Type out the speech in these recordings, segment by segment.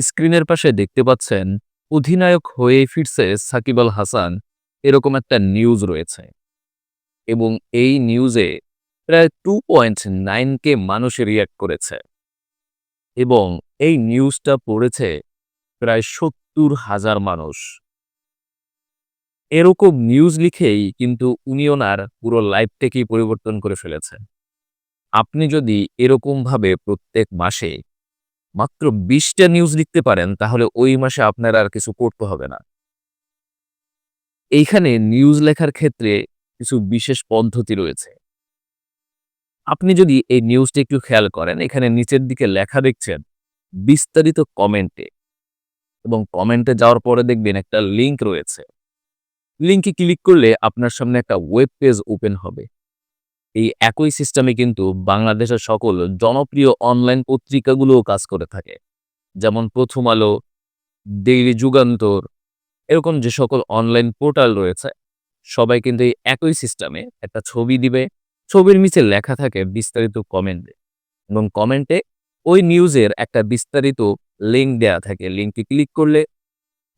স্ক্রিনের পাশে দেখতে পাচ্ছেন অধিনায়ক হয়ে ফিরছে সাকিব আল হাসান। এরকম একটা নিউজ রয়েছে। এবং এই নিউজে প্রায় টু পয়েন্ট নাইন কে মানুষ রিয়াক্ট করেছে। এবং এই নিউজটা পড়েছে প্রায় সত্তর হাজার মানুষ। এরকম নিউজ লিখেই কিন্তু উনি ওনার পুরো লাইফটাকেই পরিবর্তন করে ফেলেছেন। আপনি যদি এরকমভাবে প্রত্যেক মাসে মাত্র বিশটা নিউজ লিখতে পারেন, তাহলে ওই মাসে আপনার আর কিছু করতে হবে না। এইখানে নিউজ লেখার ক্ষেত্রে কিছু বিশেষ পদ্ধতি রয়েছে। আপনি যদি এই নিউজটি একটু খেয়াল করেন, এখানে নিচের দিকে লেখা দেখছেন, বিস্তারিত কমেন্টে এবং কমেন্টে যাওয়ার পরে দেখবেন একটা লিংক রয়েছে। লিঙ্কে ক্লিক করলে আপনার সামনে একটা ওয়েব পেজ ওপেন হবে। এই একই সিস্টেমে কিন্তু বাংলাদেশের সকল জনপ্রিয় অনলাইন পত্রিকাগুলোও কাজ করে থাকে। যেমন প্রথম আলো ডেইলি যুগান্তর এরকম যে সকল অনলাইন পোর্টাল রয়েছে, সবাই কিন্তু এই একই সিস্টেমে একটা ছবি দিবে, ছবির নিচে লেখা থাকে বিস্তারিত কমেন্টে এবং কমেন্টে ওই নিউজের একটা বিস্তারিত লিঙ্ক দেয়া থাকে। লিঙ্কে ক্লিক করলে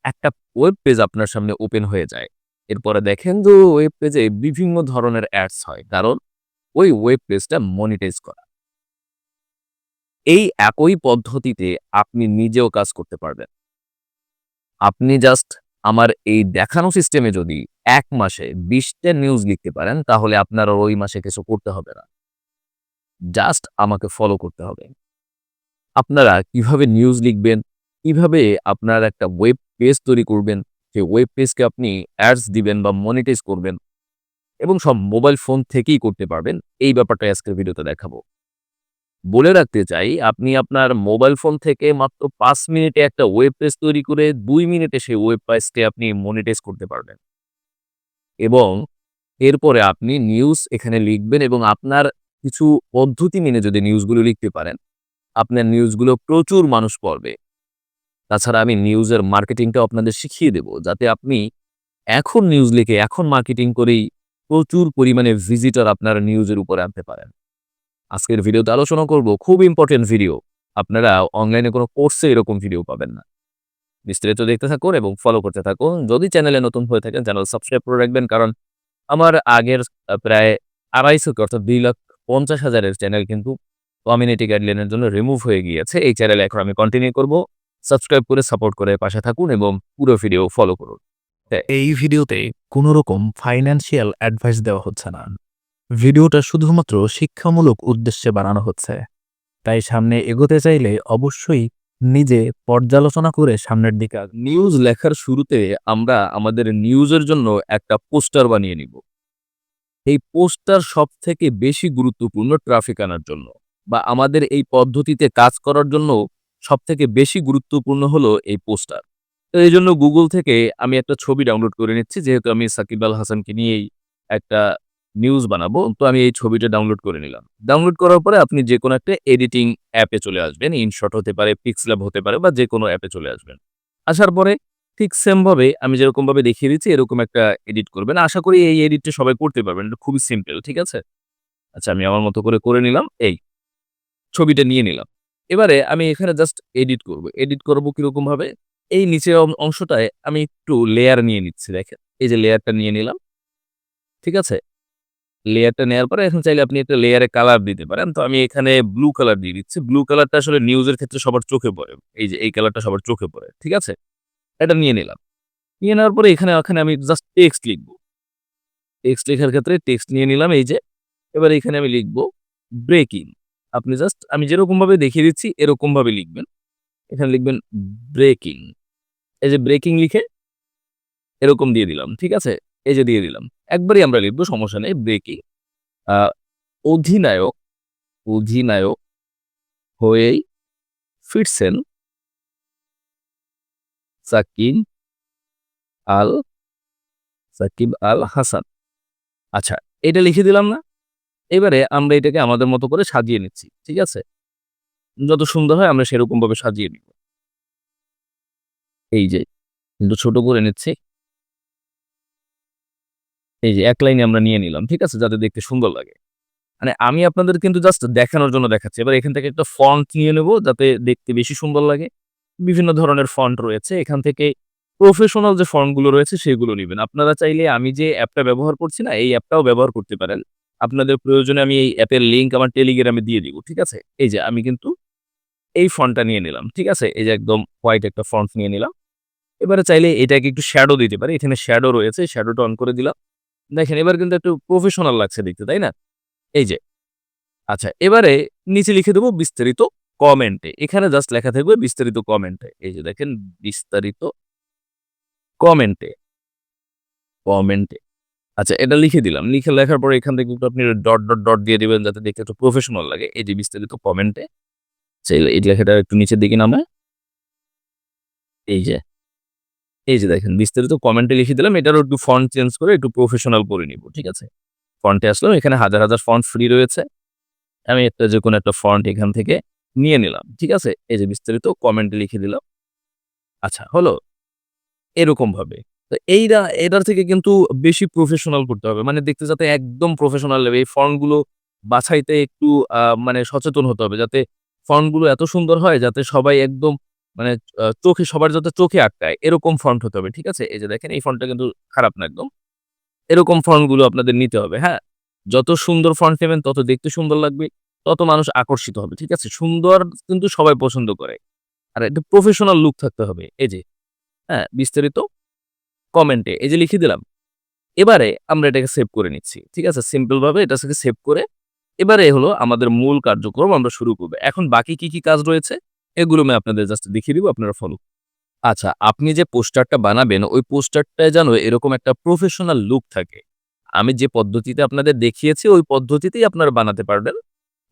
একটা ওয়েব পেজ আপনার সামনে ওপেন হয়ে যায়। এরপরে দেখেন যে ওয়েব পেজে বিভিন্ন ধরনের অ্যাডস হয়। কারণ ওই ওয়েব পেজটা মনিটাইজ করা। এই একই পদ্ধতিতে আপনি নিজেও কাজ করতে পারবেন। আপনি জাস্ট আমার এই দেখানো সিস্টেমে যদি এক মাসে বিশটা নিউজ লিখতে পারেন, তাহলে আপনার ওই মাসে কিছু করতে হবে না। জাস্ট আমাকে ফলো করতে হবে। আপনারা কীভাবে নিউজ লিখবেন, কীভাবে আপনার একটা ওয়েব পেজ তৈরি করবেন, সেই ওয়েব পেজকে আপনি অ্যাডস দিবেন বা মনিটাইজ করবেন এবং সব মোবাইল ফোন থেকেই করতে পারবেন। এই ব্যাপারটা আজকের ভিডিওতে দেখাবো। বলে রাখতে চাই, আপনি আপনার মোবাইল ফোন থেকে মাত্র পাঁচ মিনিটে একটা ওয়েব পেজ তৈরি করে দুই মিনিটে সেই ওয়েব পেজকে আপনি মনিটাইজ করতে পারবেন। এবং এরপরে আপনি নিউজ এখানে লিখবেন এবং আপনার কিছু পদ্ধতি মেনে যদি নিউজগুলো লিখতে পারেন, আপনার নিউজগুলো প্রচুর মানুষ পড়বে। তাছাড়া আমি নিউজের মার্কেটিংটা আপনাদের শিখিয়ে দেব, যাতে আপনি এখন নিউজ লিখে এখন মার্কেটিং করেই প্রচুর পরিমাণে ভিজিটর আপনার নিউজের উপরে আনতে পারেন। আজকের ভিডিওতে আলোচনা করব খুব ইম্পর্টেন্ট ভিডিও আপনারা অনলাইনে কোনো কোর্সে এরকম ভিডিও পাবেন না। বিস্তারিত দেখতে থাকুন এবং ফলো করতে থাকুন। যদি চ্যানেলে নতুন হয়ে থাকেন চ্যানেল সাবস্ক্রাইব করে রাখবেন। কারণ আমার আগের প্রায় আড়াইশো অর্থাৎ দুই লাখ পঞ্চাশ হাজারের চ্যানেল কিন্তু কমিউনিটি গাইডলাইনের জন্য রিমুভ হয়ে গিয়েছে। এই চ্যানেলে এখন আমি কন্টিনিউ করব। সাবস্ক্রাইব করে সাপোর্ট করে পাশে থাকুন এবং পুরো ভিডিও ফলো করুন। এই ভিডিওতে কোনো রকম ফাইন্যান্সিয়াল অ্যাডভাইস দেওয়া হচ্ছে না। ভিডিওটা শুধুমাত্র শিক্ষামূলক উদ্দেশ্যে বানানো হচ্ছে। তাই সামনে এগোতে চাইলে অবশ্যই নিজে পর্যালোচনা করে সামনের দিকে নিউজ লেখার শুরুতে আমরা আমাদের নিউজের জন্য একটা পোস্টার বানিয়ে নিব। এই পোস্টার সব থেকে বেশি গুরুত্বপূর্ণ ট্রাফিক আনার জন্য বা আমাদের এই পদ্ধতিতে কাজ করার জন্য সব থেকে বেশি গুরুত্বপূর্ণ হলো এই পোস্টার তো এই জন্য গুগল থেকে আমি একটা ছবি ডাউনলোড করে নিচ্ছি। যেহেতু আমি সাকিব আল হাসানকে নিয়েই একটা নিউজ বানাবো, তো আমি এই ছবিটা ডাউনলোড করে নিলাম। ডাউনলোড করার পরে আপনি যে কোনো একটা এডিটিং অ্যাপে চলে আসবেন। ইনশট হতে পারে পিক্সল্যাব হতে পারে বা যে কোনো অ্যাপে চলে আসবেন। আসার পরে ঠিক সেমভাবে আমি যেরকম ভাবে দেখিয়ে দিচ্ছি, এরকম একটা এডিট করবেন। আশা করি এই এডিটটা সবাই করতে পারবেন। এটা খুবই সিম্পল ঠিক আছে? আচ্ছা আমি আমার মতো করে করে নিলাম। এই ছবিটা নিয়ে নিলাম। এবারে আমি এখানে জাস্ট এডিট করব। এডিট করব কীরকম ভাবে এই নিচের অংশটায় আমি একটু লেয়ার নিয়ে নিচ্ছি, দেখেন। এই যে লেয়ারটা নিয়ে নিলাম, ঠিক আছে? লেয়ারটা নেওয়ার পরে এখন চাইলে আপনি একটা লেয়ারে কালার দিতে পারেন। তো আমি এখানে ব্লু কালার দিয়ে দিচ্ছি। ব্লু কালারটা আসলে নিউজের ক্ষেত্রে সবার চোখে পড়ে। এই যে এই কালারটা সবার চোখে পড়ে, ঠিক আছে? এটা নিয়ে নিলাম। নিয়ে নেওয়ার পরে এখানে, ওখানে আমি জাস্ট টেক্সট লিখব। টেক্সট লেখার ক্ষেত্রে টেক্সট নিয়ে নিলাম এই যে। এবার এখানে আমি লিখব ব্রেকিং আপনি জাস্ট আমি যেরকম ভাবে দেখিয়ে দিচ্ছি এরকম ভাবে লিখবেন। এখানে লিখবেন ব্রেকিং এই যে ব্রেকিং লিখে এরকম দিয়ে দিলাম, ঠিক আছে? এই যে দিয়ে দিলাম। একবারই আমরা লিখব, সমস্যা নেই ব্রেকিং অধিনায়ক অধিনায়ক হয়েই ফিরছেন সাকিব আল সাকিব আল হাসান। আচ্ছা এটা লিখে দিলাম না। এবারে আমরা এটাকে আমাদের মতো করে সাজিয়ে নিচ্ছি, ঠিক আছে? যত সুন্দর হয় আমরা সেরকমভাবে সাজিয়ে নিব। এই যে কিন্তু ছোট করে নিচ্ছি। এই যে, এক লাইনে আমরা নিয়ে নিলাম, ঠিক আছে? যাতে দেখতে সুন্দর লাগে। মানে আমি আপনাদের কিন্তু জাস্ট দেখানোর জন্য দেখাচ্ছি। এবার এখান থেকে একটা ফন্ট নিয়ে নেব, যাতে দেখতে বেশি সুন্দর লাগে। বিভিন্ন ধরনের ফন্ট রয়েছে। এখান থেকে প্রফেশনাল যে ফন্টগুলো রয়েছে, সেগুলো নিবেন। আপনারা চাইলে আমি যে অ্যাপটা ব্যবহার করছি না, এই অ্যাপটাও ব্যবহার করতে পারেন। আপনাদের প্রয়োজনে আমি এই অ্যাপের লিঙ্ক আমার টেলিগ্রামে দিয়ে দিব, ঠিক আছে? এই যে, আমি কিন্তু এই ফন্টটা নিয়ে নিলাম, ঠিক আছে? এই যে, একদম হোয়াইট একটা ফন্ট নিয়ে নিলাম। এবারে চাইলে এটাকে একটু শ্যাডো দিতে পারি। এখানে শ্যাডো রয়েছে শ্যাডোটা অন করে দিলাম। দেখেন, এবার কিন্তু একটু প্রফেশনাল লাগছে দেখতে, তাই না? এই যে আচ্ছা এবারে নিচে লিখে দেবো বিস্তারিত কমেন্টে এখানে জাস্ট লেখা থাকবে বিস্তারিত কমেন্টে এই যে দেখেন, বিস্তারিত কমেন্টে কমেন্টে আচ্ছা এটা লিখে দিলাম। লিখে লেখার পরে এখান থেকে একটু আপনি ডট ডট ডট দিয়ে দিবেন যাতে দেখতে একটু প্রফেশনাল লাগে। এই যে বিস্তারিত কমেন্টে সেই এই লেখাটা একটু নিচের দিকে নামে এই যে এই যে দেখেন, বিস্তারিত কমেন্টে লিখে দিলাম, এটারও একটু ফন্ট চেঞ্জ করে একটু প্রফেশনাল করে নিব, ঠিক আছে? ফন্টে আসলাম, এখানে হাজার হাজার ফন্ট ফ্রি রয়েছে। আমি একটা যে কোনো একটা ফন্ট এখান থেকে নিয়ে নিলাম, ঠিক আছে? এই যে বিস্তারিত কমেন্টে লিখে দিলাম। আচ্ছা হলো এরকম ভাবে। তো এইটা এটার থেকে কিন্তু বেশি প্রফেশনাল করতে হবে। মানে দেখতে যাতে একদম প্রফেশনাল লেভেল এই ফন্টগুলো বাছাইতে একটু মানে সচেতন হতে হবে, যাতে ফন্টগুলো এত সুন্দর হয়, যাতে সবাই একদম মানে চোখে, সবার যাতে চোখে আটকায়, এরকম ফন্ট হতে হবে, ঠিক আছে? এই যে দেখেন, এই ফন্টটা কিন্তু খারাপ না একদম। এরকম ফন্টগুলো আপনাদের নিতে হবে হ্যাঁ? যত সুন্দর ফন্ট নেবেন, তত দেখতে সুন্দর লাগবে, তত মানুষ আকর্ষিত হবে, ঠিক আছে? সুন্দর কিন্তু সবাই পছন্দ করে। আর একটা প্রফেশনাল লুক থাকতে হবে, এই যে হ্যাঁ? বিস্তারিত কমেন্টে এই যে লিখে দিলাম। এবারে আমরা এটাকে সেভ করে নিচ্ছি, ঠিক আছে? সিম্পল ভাবে এটাকে সেভ করে, এবারে হলো আমাদের মূল কার্যক্রম আমরা শুরু করব। এখন বাকি কি কি কাজ রয়েছে? এগুলো আমি আপনাদের জাস্ট দেখিয়ে দিব, আপনারা ফলো আচ্ছা আপনি যে পোস্টারটা বানাবেন, ওই পোস্টারটায় যেন এরকম একটা প্রফেশনাল লুক থাকে। আমি যে পদ্ধতিতে আপনাদের দেখিয়েছি, ওই পদ্ধতিতেই আপনারা বানাতে পারবেন।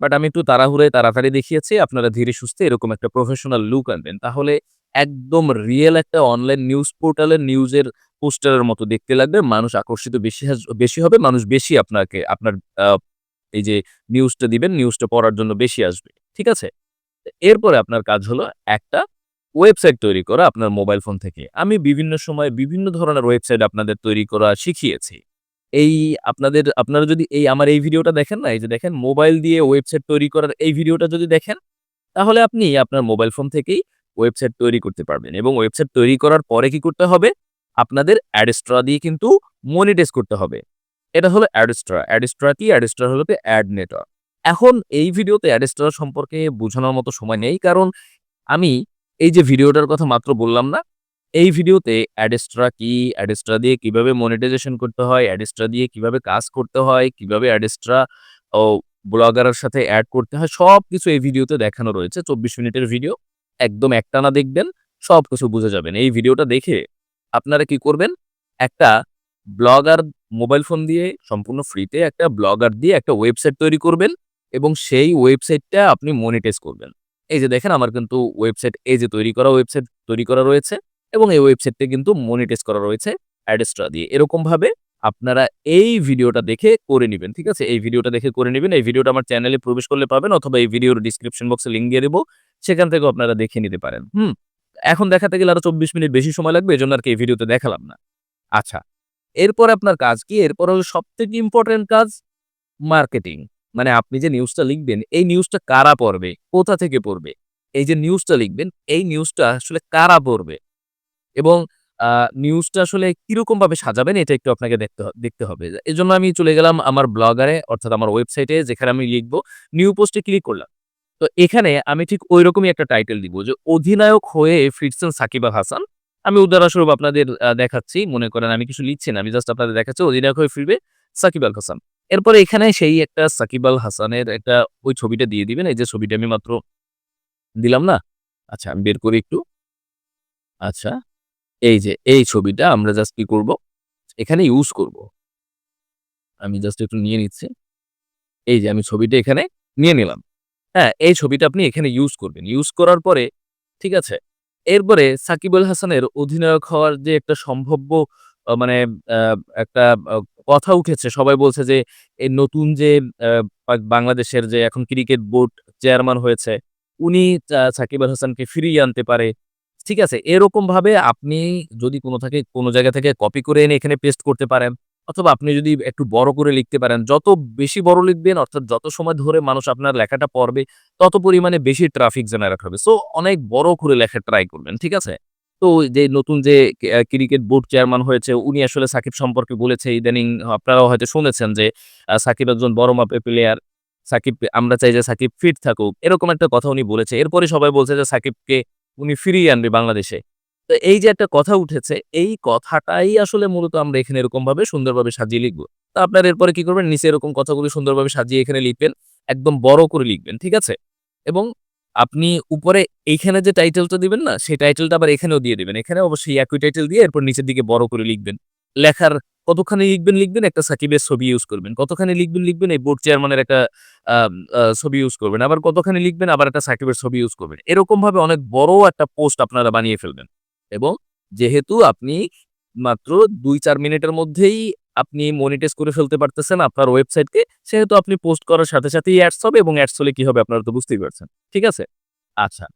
বাট আমি একটু তাড়াহুড়োয় তাড়াতাড়ি দেখিয়েছি, আপনারা ধীরে সুস্থে এরকম একটা প্রফেশনাল লুক আনবেন। তাহলে একদম রিয়েল একটা অনলাইন নিউজ পোর্টালের নিউজের পোস্টারের মতো দেখতে লাগবে। মানুষ আকর্ষিত বেশি বেশি হবে, মানুষ বেশি আপনাকে, আপনার এই যে নিউজটা দিবেন নিউজটা পড়ার জন্য বেশি আসবে। ঠিক আছে? এরপরে আপনার কাজ হলো একটা ওয়েবসাইট তৈরি করা আপনার মোবাইল ফোন থেকে। আমি বিভিন্ন সময় বিভিন্ন ধরনের ওয়েবসাইট আপনাদের তৈরি করা শিখিয়েছি। এই আপনাদের, আপনারা যদি এই আমার এই ভিডিওটা দেখেন না, এই যে দেখেন মোবাইল দিয়ে ওয়েবসাইট তৈরি করার এই ভিডিওটা যদি দেখেন, তাহলে আপনি আপনার মোবাইল ফোন থেকেই ওয়েবসাইট তৈরি করতে পারবেন এবং ওয়েবসাইট তৈরি করার পরে কি করতে হবে? আপনাদের অ্যাডস্ট্রা দিয়ে কিন্তু মনিটাইজ করতে হবে। এটা হলো অ্যাডস্ট্রা। অ্যাডস্ট্রা কি? অ্যাডস্ট্রা হলো অ্যাড নেটওয়ার্ক। এখন এই ভিডিওতে অ্যাডেস্টার সম্পর্কে বোঝানোর মতো সময় নেই। কারণ আমি এই যে ভিডিওটার কথা মাত্র বললাম না, এই ভিডিওতে অ্যাডস্ট্রা কি অ্যাডস্ট্রা দিয়ে কীভাবে মনিটাইজেশন করতে হয় অ্যাডস্ট্রা দিয়ে কীভাবে কাজ করতে হয়, কীভাবে অ্যাডেস্ট্রা ও, ব্লগারের সাথে অ্যাড করতে হয় সব কিছু এই ভিডিওতে দেখানো রয়েছে। চব্বিশ মিনিটের ভিডিও, একদম একটানা দেখবেন সব কিছু বুঝে যাবেন। এই ভিডিওটা দেখে আপনারা কি করবেন? একটা ব্লগার মোবাইল ফোন দিয়ে, সম্পূর্ণ ফ্রিতে একটা ব্লগার দিয়ে একটা ওয়েবসাইট তৈরি করবেন। এবং সেই ওয়েবসাইটটা আপনি মনিটাইজ করবেন। এই যে দেখেন আমার কিন্তু ওয়েবসাইট, এই যে তৈরি করা ওয়েবসাইট তৈরি করা রয়েছে এবং এই ওয়েবসাইটটা কিন্তু মনিটাইজ করা রয়েছে অ্যাডস্ট্রা দিয়ে। এরকম ভাবে আপনারা এই ভিডিওটা দেখে করে নেবেন, ঠিক আছে? এই ভিডিওটা দেখে করে নেবেন, এই ভিডিওটা আমার চ্যানেলে প্রবেশ করলে পাবেন অথবা এই ভিডিওর ডিসক্রিপশন বক্সে লিঙ্ক দিয়ে দেবো, সেখান থেকেও আপনারা দেখে নিতে পারেন। হুম? এখন দেখাতে গেলে আরও চব্বিশ মিনিট বেশি সময় লাগবে, এজন্য আর কি এই ভিডিওতে দেখালাম না। আচ্ছা এরপর আপনার কাজ কি? এরপর হলো সব থেকে ইম্পর্টেন্ট কাজ মার্কেটিং মানে আপনি যে নিউজটা লিখবেন, এই নিউজটা কারা পড়বে? কোথা থেকে পড়বে? এই যে নিউজটা লিখবেন, এই নিউজটা আসলে কারা পড়বে? এবং নিউজটা আসলে কীরকম ভাবে সাজাবেন, এটা একটু আপনাকে দেখতে দেখতে হবে। এই জন্য আমি চলে গেলাম আমার ব্লগারে, অর্থাৎ আমার ওয়েবসাইটে যেখানে আমি লিখব নিউ পোস্টে ক্লিক করলাম। তো এখানে আমি ঠিক ওই রকমই একটা টাইটেল দিব যে, অধিনায়ক হয়ে ফিরছেন সাকিব হাসান। আমি উদাহরণস্বরূপ আপনাদের দেখাচ্ছি, মনে করেন আমি কিছু লিখছি না, আমি জাস্ট আপনাদের দেখাচ্ছি, অধিনায়ক হয়ে ফিরবে সাকিব আল হাসান। এরপরে এখানে সেই একটা সাকিব আল হাসানের একটা ওই ছবিটা দিয়ে দিবেন। এই যে ছবিটা আমি মাত্র দিলাম না? আচ্ছা আমি বের করি একটু। আচ্ছা এই যে, এই ছবিটা আমরা জাস্ট কি করব? এখানে ইউজ করব। আমি জাস্ট একটু নিয়ে নিচ্ছি। এই যে, আমি ছবিটা এখানে নিয়ে নিলাম। হ্যাঁ এই ছবিটা আপনি এখানে ইউজ করবেন। ইউজ করার পরে, ঠিক আছে? এরপরে সাকিব আল হাসানের অধিনায়ক হওয়ার যে একটা সম্ভাব্য মানে একটা কথা উঠেছে সবাই বলছে যে এই নতুন যে বাংলাদেশের যে এখন ক্রিকেট বোর্ড চেয়ারম্যান হয়েছে উনি সাকিব আল হাসানকে ফিরিয়ে আনতে পারে ঠিক আছে এরকম ভাবে আপনি যদি কোনো থেকে কোনো জায়গা থেকে কপি করে এনে এখানে পেস্ট করতে পারেন অথবা আপনি যদি একটু বড় করে লিখতে পারেন, যত বেশি বড় লিখবেন অর্থাৎ যত সময় ধরে মানুষ আপনার লেখাটা পড়বে, তত পরিমাণে বেশি ট্রাফিক জেনারেট হবে। সো অনেক বড় করে লেখা ট্রাই করবেন। ঠিক আছে? তো যে নতুন যে ক্রিকেট বোর্ড চেয়ারম্যান হয়েছে উনি আসলে সাকিব সম্পর্কে বলেছে ইদানিং আপনারাও হয়তো শুনেছেন যে সাকিব একজন বড় মাপের প্লেয়ার। সাকিব আমরা চাই যে সাকিব ফিট থাকুক। এরকম একটা কথা উনি বলেছে। এরপরে সবাই বলছে যে সাকিবকে উনি ফিরিয়ে আনবে বাংলাদেশে। তো এই যে একটা কথা উঠেছে, এই কথাটাই আসলে মূলত আমরা এখানে এরকম এরকমভাবে সুন্দরভাবে সাজিয়ে লিখব তো আপনার এরপরে কি করবেন? নিচে এরকম কথাগুলি সুন্দরভাবে সাজিয়ে এখানে লিখবেন। একদম বড় করে লিখবেন। ঠিক আছে? এবং আপনি উপরে এইখানে যে টাইটেলটা দিবেন না? সেই টাইটেলটা আবার এখানেও দিয়ে দিবেন। এখানে অবশ্যই একই টাইটেল দিয়ে এরপর নিচের দিকে বড় করে লিখবেন। লেখার কতখানি লিখবেন, লিখবেন একটা সাকিবের ছবি ইউজ করবেন। কতখানি লিখবেন, লিখবেন এই বোর্ড চেয়ারম্যানের একটা ছবি ইউজ করবেন। আবার কতখানি লিখবেন আবার একটা সাকিবের ছবি ইউজ করবেন। এরকমভাবে অনেক বড় একটা পোস্ট আপনারা বানিয়ে ফেলবেন। এবং যেহেতু আপনি মাত্র ২-৪ মিনিটের মধ্যেই আপনি মনিটাইজ করে ফেলতে পারতেছেন আপনার ওয়েবসাইটকে, সেহেতু আপনি পোস্ট করার সাথে সাথেই অ্যাডস হবে এবং অ্যাডস হলে কি হবে আপনারা তো বুঝতেই পারছেন। ঠিক আছে? আচ্ছা।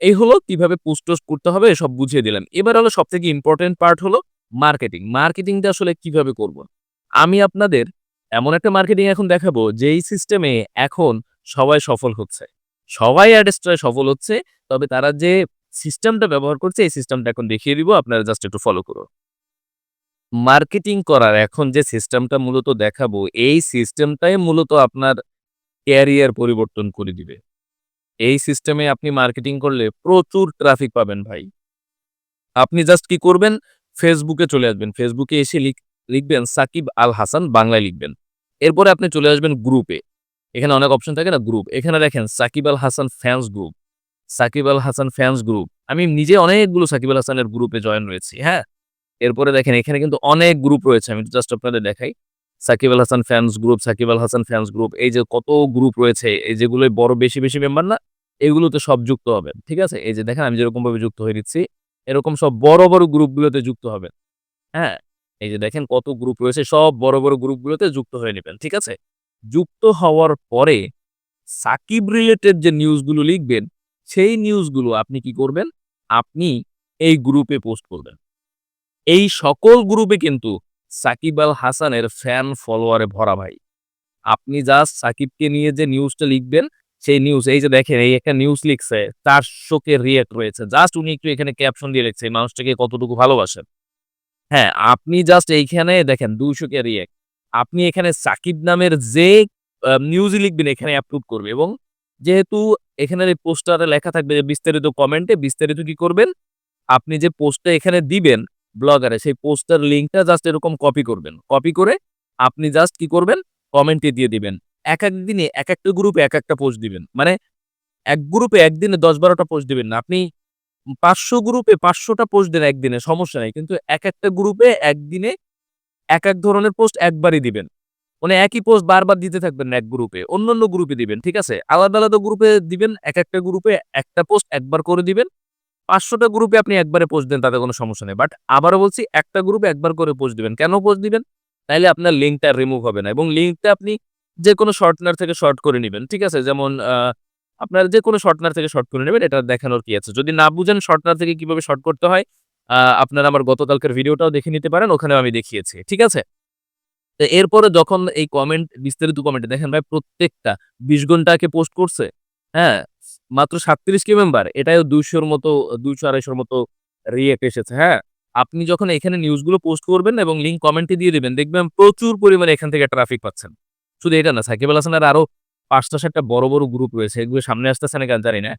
এই হলো কীভাবে পোস্ট-টোস্ট করতে হবে সব বুঝিয়ে দিলাম। এবার হলো সব থেকে ইম্পোর্টেন্ট পার্ট হলো মার্কেটিং। মার্কেটিংটা আসলে কীভাবে করব? আমি আপনাদের এমন একটা মার্কেটিং এখন দেখাবো যেই সিস্টেমে এখন সবাই সফল হচ্ছে। সবাই অ্যাডস্ট্রায় সফল হচ্ছে। তবে তারা যে সিস্টেমটা ব্যবহার করছে এই সিস্টেমটা এখন দেখিয়ে দিব। আপনারা জাস্ট একটু ফলো করুন। মার্কেটিং করার এখন যে সিস্টেমটা মূলত দেখাবো, এই সিস্টেমটাই মূলত আপনার ক্যারিয়ার পরিবর্তন করে দিবে। এই সিস্টেমে আপনি মার্কেটিং করলে প্রচুর ট্রাফিক পাবেন ভাই। আপনি জাস্ট কি করবেন? ফেসবুকে চলে আসবেন। ফেসবুকে এসে লিখ লিখবেন সাকিব আল হাসান বাংলায় লিখবেন। এরপরে আপনি চলে আসবেন গ্রুপে। এখানে অনেক অপশন থাকে না গ্রুপ। এখানে দেখেন Shakib Al Hasan fans group, Shakib Al Hasan fans group. আমি নিজে অনেকগুলো সাকিব আল হাসানের গ্রুপে জয়েন রয়েছি। হ্যাঁ? এরপরে দেখেন এখানে কিন্তু অনেক গ্রুপ রয়েছে। আমি জাস্ট আপনাদের দেখাই। Shakib Al Hasan fans group, Shakib Al Hasan fans group. এই যে কত গ্রুপ রয়েছে, এই যেগুলো বড় বেশি, বেশি মেম্বার না? এগুলোতে সব যুক্ত হবেন। ঠিক আছে? এই যে দেখেন আমি যেরকমভাবে যুক্ত হয়ে নিচ্ছি, এরকম সব বড়, বড় গ্রুপগুলোতে যুক্ত হবেন। হ্যাঁ? এই যে দেখেন কত গ্রুপ রয়েছে সব বড়, বড় গ্রুপগুলোতে যুক্ত হয়ে নেবেন ঠিক আছে? যুক্ত হওয়ার পরে সাকিব রিলেটেড যে নিউজগুলো লিখবেন, সেই নিউজগুলো আপনি কি করবেন? আপনি এই গ্রুপে পোস্ট করবেন। এই সকল গ্রুপে কিন্তু সাকিব আল হাসানের ফ্যান ফলোয়ারে ভরা ভাই। আপনি জাস্ট সাকিবকে নিয়ে যে নিউজটা লিখবেন, সেই নিউজ এই যে দেখেন এই একটা নিউজ লিখছে ৪০০ কে রিঅ্যাক্ট রয়েছে। জাস্ট উনি একটু এখানে ক্যাপশন দিয়ে লিখছে মানুষটাকে কতটুকু ভালোবাসেন। হ্যাঁ, আপনি জাস্ট এইখানে দেখেন ২০০ কে রিঅ্যাক্ট। আপনি এখানে সাকিব নামের যে নিউজই লিখবেন এখানে অ্যাপ্রুভ করবে এবং যেহেতু এখানের এই পোস্টারে লেখা থাকবে যে বিস্তারিত কমেন্টে বিস্তারিত কি করবেন? আপনি যে পোস্টটা এখানে দিবেন ব্লগারে সেই পোস্টার লিঙ্কটা জাস্ট এরকম কপি করবেন। কপি করে আপনি জাস্ট কি করবেন? কমেন্টে দিয়ে দিবেন। একেক দিনে এক একটা গ্রুপে এক একটা পোস্ট দিবেন। মানে এক গ্রুপে একদিনে দশ বারোটা পোস্ট দিবেন না। আপনি ৫০০ গ্রুপে পাঁচশোটা পোস্ট দেন একদিনে সমস্যা নেই কিন্তু এক একটা গ্রুপে একদিনে এক এক ধরনের পোস্ট একবারই দিবেন। মানে একই পোস্ট বারবার দিতে থাকবেন এক গ্রুপে। অন্য অন্য গ্রুপে দিবেন। ঠিক আছে? আলাদা, আলাদা গ্রুপে দিবেন। এক একটা গ্রুপে একটা পোস্ট একবার করে দিবেন। ৫০০ টা গ্রুপে আপনি একবারে পোস্ট দেন তাতে কোনো সমস্যা নেই। বাট আবারও বলছি একটা গ্রুপে একবার করে পোস্ট দিবেন। কেন পোস্ট দিবেন? তাইলে আপনার লিঙ্কটা রিমুভ হবে না এবং লিঙ্কটা আপনি যেকোনো শর্টনার থেকে শর্ট করে নিবেন। ঠিক আছে? যেমন আপনার যেকোনো শর্টনার থেকে শর্ট করে নেবেন। এটা দেখানোর কি আছে? যদি না বুঝেন শর্টনার থেকে কীভাবে শর্ট করতে হয়, আপনারা আমার গতকালকের ভিডিওটাও দেখে নিতে পারেন। ওখানে আমি দেখিয়েছি। ঠিক আছে? তো এরপরে যখন এই কমেন্ট বিস্তারিত কমেন্টে দেখেন ভাই প্রত্যেকটা ২০ ঘণ্টা আগে পোস্ট করছে। হ্যাঁ? মাত্র ৩৭ কে মেম্বার। এটাও দুইশোর মতো দুইশো আড়াইশোর মতো রিয়েক্ট এসেছে। হ্যাঁ? আপনি যখন এখানে নিউজগুলো পোস্ট করবেন এবং লিঙ্ক কমেন্টে দিয়ে দিবেন, দেখবেন প্রচুর পরিমাণে এখান থেকে ট্রাফিক পাচ্ছেন। শুধু এটা না সাকিব আল হাসানের আরও ৫টা ৭টা বড়, বড় গ্রুপ রয়েছে। এগুলো সামনে আসতেছে নাকি আমি জানি না।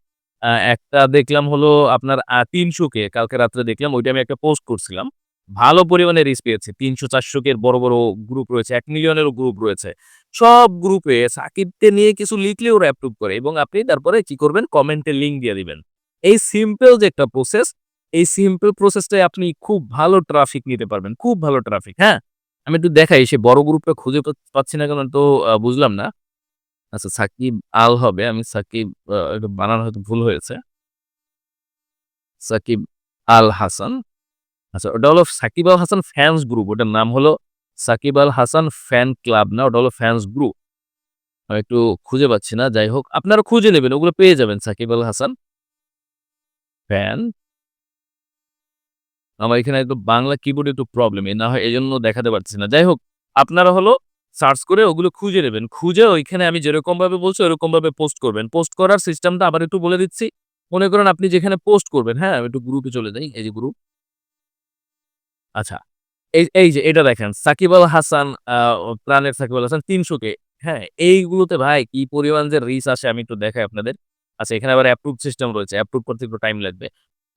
একটা দেখলাম হলো আপনার আ ৩০০ কে কালকে রাত্রে দেখলাম। ওইটা আমি একটা পোস্ট করছিলাম। ভালো পরিমাণে রিচ পেয়েছে। ৩০০-৪০০ কে বড়, বড় গ্রুপ রয়েছে। ১ মিলিয়নেরও গ্রুপ রয়েছে। সব গ্রুপে সাকিবকে নিয়ে কিছু লিখলে ওরা অ্যাপ্রুভ করে এবং আপনি তারপরে কি করবেন? কমেন্টে লিঙ্ক দিয়ে দিবেন। এই সিম্পল যে একটা প্রসেস, এই সিম্পল প্রসেসটাই আপনি খুব ভালো ট্রাফিক নিতে পারবেন। খুব ভালো ট্রাফিক। হ্যাঁ? আমি একটু দেখাই সেই বড় গ্রুপটা খুঁজে পাচ্ছি না কেন তো বুঝলাম না। আচ্ছা সাকিব আল হবে। আমি সাকিব বানান হয়তো ভুল হয়েছে। সাকিব আল হাসান। আচ্ছা ওটা হলো সাকিব আল হাসান ফ্যানস গ্রুপ। ওটার নাম হলো সাকিব আল হাসান ফ্যান ক্লাব না, ওটা হলো ফ্যানস গ্রুপ। একটু খুঁজে পাচ্ছি না। যাই হোক আপনারা খুঁজে নেবেন। ওগুলো পেয়ে যাবেন সাকিব আল হাসান। ফ্যান আমার এখানে একটু বাংলা কিবোর্ডে একটু প্রবলেম। না হয় এই জন্য দেখাতে পারছি না। যাই হোক আপনারা হলো সার্চ করে ওগুলো খুঁজে নেবেন খুঁজে ওইখানে আমি যেরকম ভাবে বলছি ওরকম ভাবে পোস্ট করবেন পোস্ট করার সিস্টেমটা আবার একটু বলে দিচ্ছি মনে করেন আপনি যেখানে পোস্ট করবেন হ্যাঁ একটু গ্রুপে চলে যাই এই যে গ্রুপ আচ্ছা এই এই যে এটা দেখেন, সাকিব আল হাসান প্রাণের সাকিব আল হাসান তিনশো কে হ্যাঁ এইগুলোতে ভাই কি পরিমাণ যে রিচ আসে আমি একটু দেখাই আপনাদের। আচ্ছা এখানে আবার অ্যাপ্রুভ সিস্টেম রয়েছে অ্যাপ্রুভ করতে একটু টাইম লাগবে।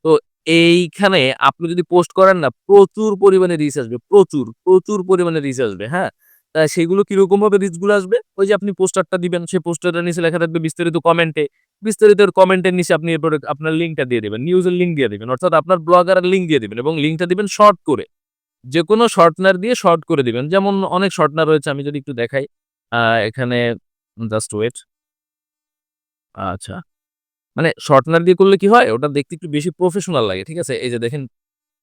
তো এইখানে আপনি যদি পোস্ট করেন না, প্রচুর পরিমাণে রিচ আসবে, প্রচুর প্রচুর পরিমাণে রিচ আসবে হ্যাঁ? তা সেগুলো কীরকম ভাবে রিচগুলো আসবে? ওই যে আপনি পোস্টারটা দিবেন সেই পোস্টারটার নিচে লেখা থাকবে বিস্তারিত কমেন্টে বিস্তারিত কমেন্টের নিচে আপনি এরপরে আপনার লিঙ্কটা দিয়ে দেবেন নিউজের লিঙ্ক দিয়ে দেবেন, অর্থাৎ আপনার ব্লগারের লিঙ্ক দিয়ে দিবেন এবং লিঙ্কটা দিবেন শর্ট করে। যে কোনো শর্টনার দিয়ে শর্ট করে দিবেন, যেমন অনেক শর্টনার রয়েছে, আমি যদি একটু দেখাই এখানে জাস্ট ওয়েট আচ্ছা মানে শর্টনার দিয়ে করলে কি হয়, ওটা দেখতে একটু বেশি প্রফেশনাল লাগে, ঠিক আছে? এই যে দেখেন,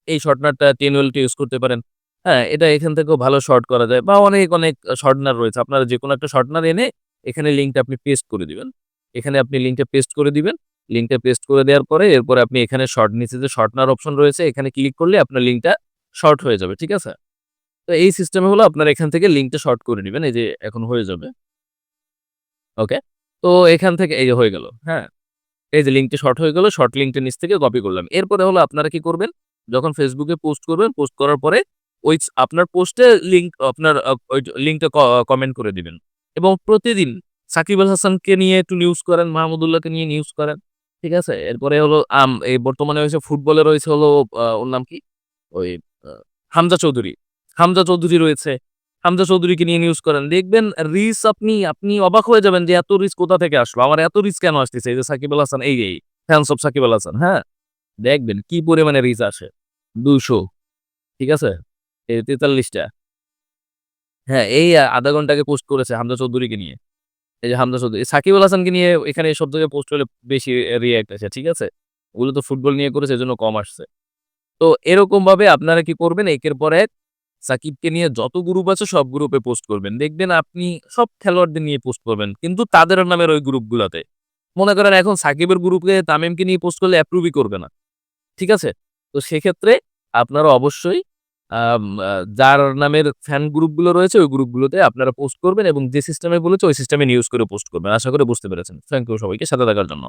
এই শর্টনারটা টেনুয়েলটা ইউজ করতে পারেন হ্যাঁ এটা এখান থেকেও ভালো শর্ট করা যায়, বা অনেক অনেক শর্টনার রয়েছে, আপনারা যে কোনো একটা শর্টনার এনে এখানে লিঙ্কটা আপনি পেস্ট করে দিবেন। এখানে আপনি লিঙ্কটা পেস্ট করে দিবেন। লিঙ্কটা পেস্ট করে দেওয়ার পরে এরপরে আপনি এখানে শর্ট নিচে যে শর্টনার অপশন রয়েছে, এখানে ক্লিক করলে আপনার লিঙ্কটা শর্ট হয়ে যাবে, ঠিক আছে? তো এই সিস্টেমে হলো আপনার এখান থেকে লিঙ্কটা শর্ট করে নেবেন, এই যে এখন হয়ে যাবে। ওকে তো এখান থেকে এই যে হয়ে গেল হ্যাঁ? এই যে লিঙ্কটা শর্ট হয়ে গেল শর্ট লিঙ্কটা নিচ থেকে কপি করলাম। এরপরে হলো আপনারা কি করবেন? যখন ফেসবুকে পোস্ট করবেন পোস্ট করার পরে ওই আপনার পোস্টে লিঙ্ক আপনার ওই লিঙ্কটা কমেন্ট করে দিবেন। এবং প্রতিদিন সাকিব আল হাসানকে নিয়ে একটু নিউজ করেন মাহমুদুল্লাহকে নিয়ে নিউজ করেন, ঠিক আছে? এরপরে হলো এই বর্তমানে হয়েছে ফুটবলে রয়েছে হলো ওর নাম কি? ওই হামজা চৌধুরী। হামজা চৌধুরী রয়েছে। হামজা চৌধুরীকে নিয়ে নিউজ করেন। দেখবেন রিস আপনি আপনি অবাক হয়ে যাবেন যে এত রিস কোথা থেকে আসলো? আমার এত রিস কেন আসতেছে? এই যে সাকিব আল হাসান, এই এই ফ্যান্স অফ সাকিব আল হাসান হ্যাঁ? দেখবেন কি পরিমাণে রিচ আসে? দুশো ঠিক আছে? তেতাল্লিশটা। হ্যাঁ এই আধা ঘন্টাকে পোস্ট করেছে হামজা চৌধুরীকে নিয়ে। এই যে হামজা চৌধুরী সাকিব আল হাসানকে নিয়ে এখানে সব জায়গায় পোস্ট হলে বেশি রিয়াক্ট আছে ঠিক আছে? ওগুলো তো ফুটবল নিয়ে করেছে, এজন্য কম আসছে। তো এরকম ভাবে আপনারা কি করবেন? একের পর এক সাকিবকে নিয়ে যত গ্রুপ আছে সব গ্রুপে পোস্ট করবেন। দেখবেন আপনি সব খেলোয়াড়দের নিয়ে পোস্ট করবেন, কিন্তু তাদের নামের ওই গ্রুপগুলোতে মনে করেন এখন সাকিবের গ্রুপে তামিমকে নিয়ে পোস্ট করলে অ্যাপ্রুভই করবে না, ঠিক আছে? তো সেক্ষেত্রে আপনারা অবশ্যই যার নামের ফ্যান গ্রুপগুলো রয়েছে, ওই গ্রুপগুলোতে আপনারা পোস্ট করবেন এবং যে সিস্টেমে বলেছে, ওই সিস্টেমে নিউজ করে পোস্ট করবেন। আশা করে বুঝতে পেরেছেন। থ্যাংক ইউ সবাইকে, সাথে থাকার জন্য।